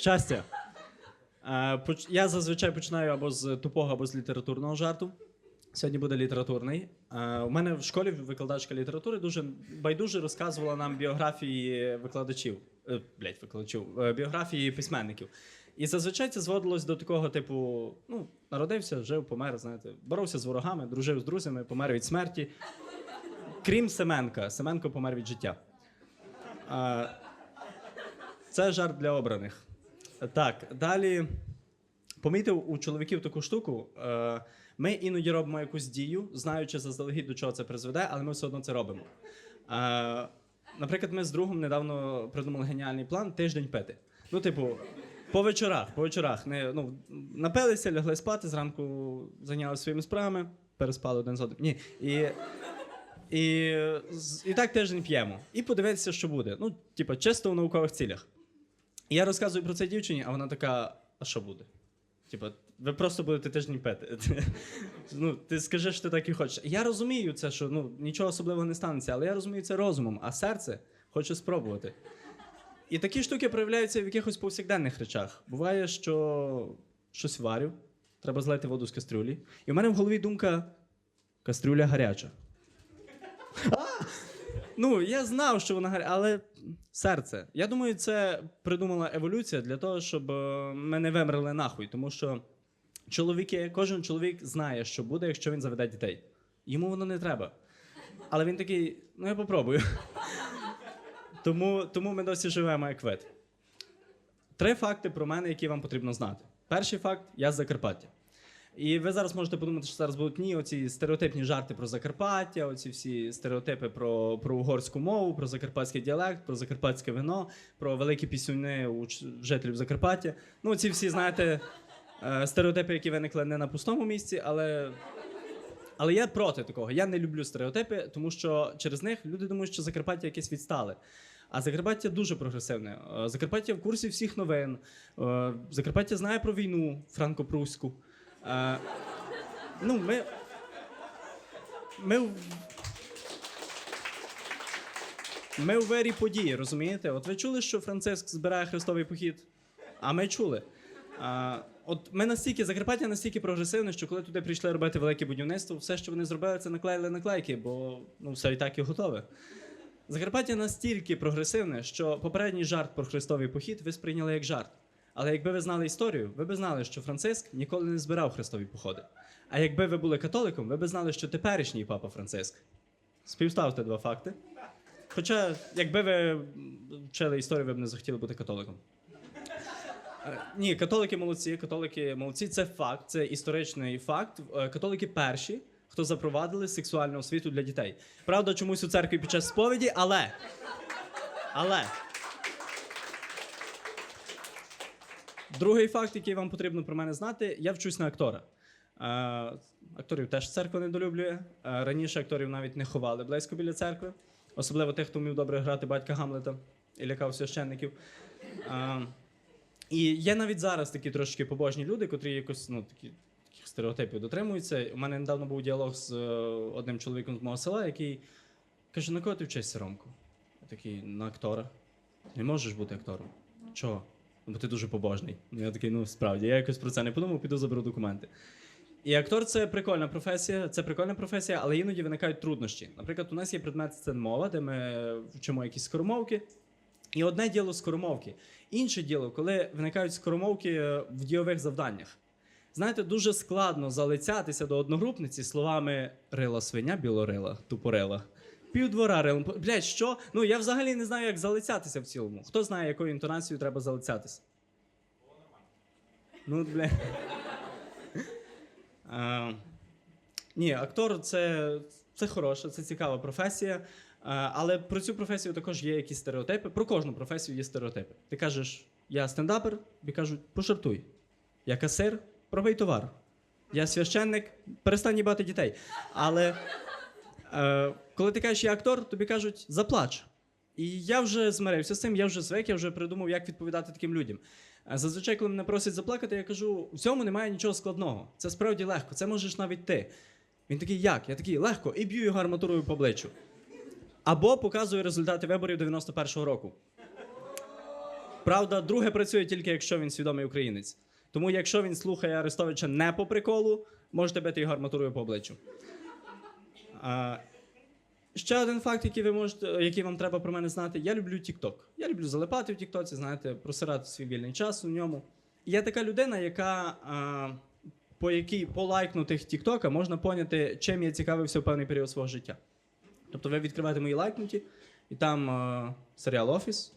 Щастя. Е, Я зазвичай починаю або з тупого, або з літературного жарту. Сьогодні буде літературний. Е, У мене в школі викладачка літератури дуже байдуже розказувала нам біографії викладачів. Е, Блять, викладачів, біографії письменників. І зазвичай це зводилось до такого, типу: ну, народився, жив, помер, знаєте, боровся з ворогами, дружив з друзями, помер від смерті. Крім Семенка. Семенко помер від життя. Це жарт для обраних. Так, далі. Помітив у чоловіків таку штуку. Е, Ми іноді робимо якусь дію, знаючи заздалегідь, до чого це призведе, але ми все одно це робимо. Е, Наприклад, ми з другом недавно придумали геніальний план тиждень пити. Ну, типу, по вечорах, по вечорах. Не, ну, напилися, лягли спати, зранку зайнялися своїми справами, переспали один з одним. Ні. І, і, і так тиждень п'ємо. І подивитися, що буде. Ну, типу, чисто в наукових цілях. Я розказую про це дівчині, а вона така: а що буде? Типа, ви просто будете тиждень пити. ну, ти скажи, що ти так і хочеш. Я розумію це, що ну, нічого особливого не станеться, але я розумію це розумом, а серце хоче спробувати. І такі штуки проявляються в якихось повсякденних речах. Буває, що щось варю, треба злити воду з кастрюлі. І в мене в голові думка: кастрюля гаряча. Ну, я знав, що вона гаряча, але серце. Я думаю, це придумала еволюція для того, щоб е, ми не вимерли нахуй. Тому що чоловіки, кожен чоловік знає, що буде, якщо він заведе дітей. Йому воно не треба. Але він такий, ну я попробую. Тому, тому ми досі живемо як вид. Три факти про мене, які вам потрібно знати. Перший факт я з Закарпаття. І ви зараз можете подумати, що зараз будуть ні, оці стереотипні жарти про Закарпаття, оці всі стереотипи про, про угорську мову, про закарпатський діалект, про закарпатське вино, про великі пісюни у жителів Закарпаття. Ну, ці всі, знаєте, е, стереотипи, які виникли не на пустому місці, але. Але я проти такого. Я не люблю стереотипи, тому що через них люди думають, що Закарпаття якесь відстале. А Закарпаття дуже прогресивне. Е, Закарпаття в курсі всіх новин. Е, Закарпаття знає про війну франко-пруську. Е, Ну, ми. Ми. Ми у вері події, розумієте? От ви чули, що Франциск збирає хрестовий похід? А ми чули. А, от ми настільки, Закарпаття настільки прогресивне, що коли туди прийшли робити велике будівництво, все, що вони зробили, це наклеїли наклейки, бо ну, все і так і готове. Закарпаття настільки прогресивне, що попередній жарт про хрестовий похід ви сприйняли як жарт. Але якби ви знали історію, ви б знали, що Франциск ніколи не збирав хрестові походи. А якби ви були католиком, ви б знали, що теперішній папа Франциск. Співставте два факти. Хоча, якби ви вчили історію, ви б не захотіли бути католиком. Е, Ні, католики молодці, католики молодці. Це факт, це історичний факт. Е, Католики перші, хто запровадили сексуальну освіту для дітей. Правда, чомусь у церкві під час сповіді, але. Але. Другий факт, який вам потрібно про мене знати, я вчусь на актора. Е, акторів теж церква недолюблює. Е, раніше акторів навіть не ховали близько біля церкви, особливо тих, хто вмів добре грати батька Гамлета і лякав священників. Е, і є навіть зараз такі трошки побожні люди, котрі якось ну, такі, таких стереотипів дотримуються. У мене недавно був діалог з одним чоловіком з мого села, який каже: на кого ти вчишся, Ромко? Я такий, на актора. Не можеш бути актором. Чого? «Ну, Бо ти дуже побожний. Я такий, ну справді, я якось про це не подумав, піду заберу документи. І актор це прикольна професія, це прикольна професія, але іноді виникають труднощі. Наприклад, у нас є предмет сценмова, де ми вчимо якісь скоромовки. І одне діло скоромовки. Інше діло, коли виникають скоромовки е, в дійових завданнях. Знаєте, дуже складно залицятися до одногрупниці словами рила свиня, білорила, тупорила. Півдвора рилом. Блять, що? Ну я взагалі не знаю, як залицятися в цілому. Хто знає, якою інтонацією треба залицятися? Ну, бля. Е, Ні, актор це, це хороша, це цікава професія. Е, Але про цю професію також є якісь стереотипи. Про кожну професію є стереотипи. Ти кажеш, я стендапер, тобі кажуть, пожартуй. Я касир, пробий товар. Я священник, перестань їбати дітей. Але е, коли ти кажеш, я актор, тобі кажуть, заплач. І я вже змирився з цим, я вже звик, я вже придумав, як відповідати таким людям. Е, Зазвичай, коли мене просять заплакати, я кажу: в цьому немає нічого складного. Це справді легко, це можеш навіть ти. Він такий, як? Я такий, легко, і б'ю його арматурою по обличчю. Або показую результати виборів 91-го року. Правда, друге працює тільки якщо він свідомий українець. Тому якщо він слухає Арестовича не по приколу, можете бити його арматурою по обличчю. Ще один факт, який ви можете, який вам треба про мене знати. Я люблю TikTok. Я люблю залипати в TikTok, знаєте, просирати свій вільний час у ньому. Я така людина, яка а, по якій по лайкнутих TikTok можна поняти, чим я цікавився в певний період свого життя. Тобто ви відкриваєте мої лайкнуті, і там а, серіал Офіс,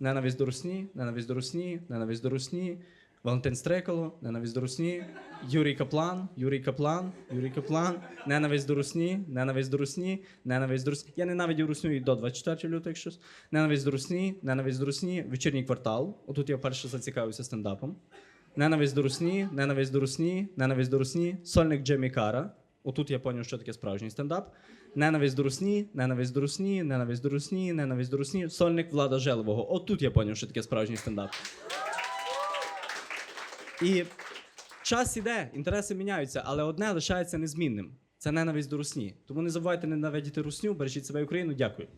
Ненависть до русні, ненависть до русні, ненависть до русні, Валентин Стрекало, ненависть до русні, Юрій Каплан, Юрій Каплан, Юрій Каплан, ненависть до русні, ненависть до русні, ненависть до русні. Я ненавидів русню і до 24 лютого, якщо. Ненависть до русні, ненависть до русні, вечірній квартал. Отут я вперше зацікавився стендапом. Ненависть до русні, ненависть до русні, ненависть до русні, сольник Джемі Кара. Отут я зрозумів, що таке справжній стендап. Ненависть до русні, ненависть до русні, ненависть до русні, ненависть до русні. Сольник Влада Желового. Отут я зрозумів, що таке справжній стендап. І час іде, інтереси міняються, але одне лишається незмінним. Це ненависть до русні. Тому не забувайте ненавидіти русню, бережіть себе Україну. Дякую.